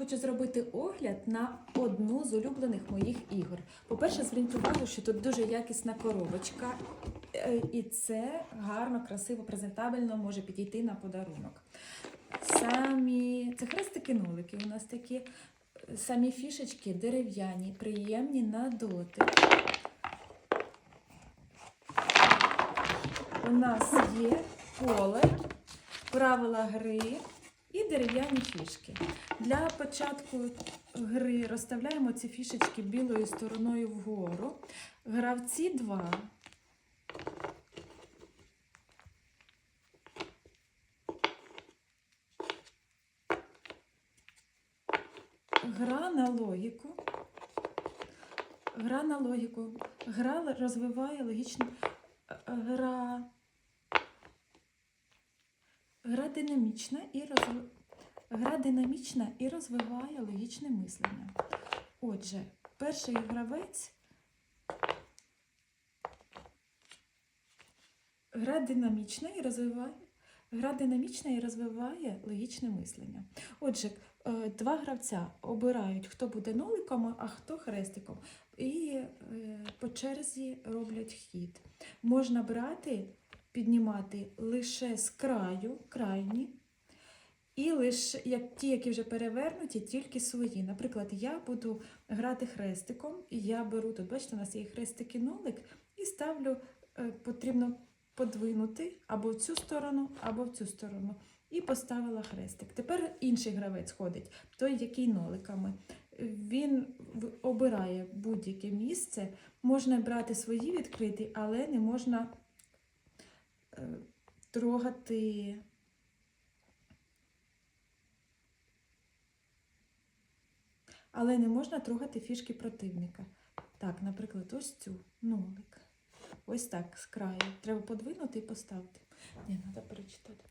хочу зробити огляд на одну з улюблених моїх ігор. По-перше, зверніть увагу, що тут дуже якісна коробочка, е, і це гарно, красиво, презентабельно може підійти на подарунок. Самі це хрестики нолики у нас такі. Самі фішечки дерев'яні, приємні на дотик. У нас є поле, правила гри і дерев'яні фішки. Для початку гри розставляємо ці фішечки білою стороною вгору. Гравці два. Гра на логіку. Гра на логіку. Гра розвиває логічну е, гра. Гра динамічна і розв... Гра динамічна і розвиває логічне мислення. Отже, перший гравець. Гра динамічна і розвиває. Гра динамічна і розвиває логічне мислення. Отже, е, два гравця обирають, хто буде ноликом, а хто хрестиком. І е, по черзі роблять хід. Можна брати, піднімати лише з краю, крайні, і лише як ті, які вже перевернуті, тільки свої. Наприклад, я буду грати хрестиком, і я беру тут, бачите, у нас є хрестики нолик, і ставлю, е, потрібно подвинути або в цю сторону, або в цю сторону. І поставила хрестик. Тепер інший гравець ходить, той, який ноликами. Він обирає будь-яке місце. Можна брати свої відкриті, але не можна трогати. Але не можна трогати фішки противника. Так, наприклад, ось цю нолик. Ось так, з краю. Треба подвинути і поставити. Ні, треба перечитати.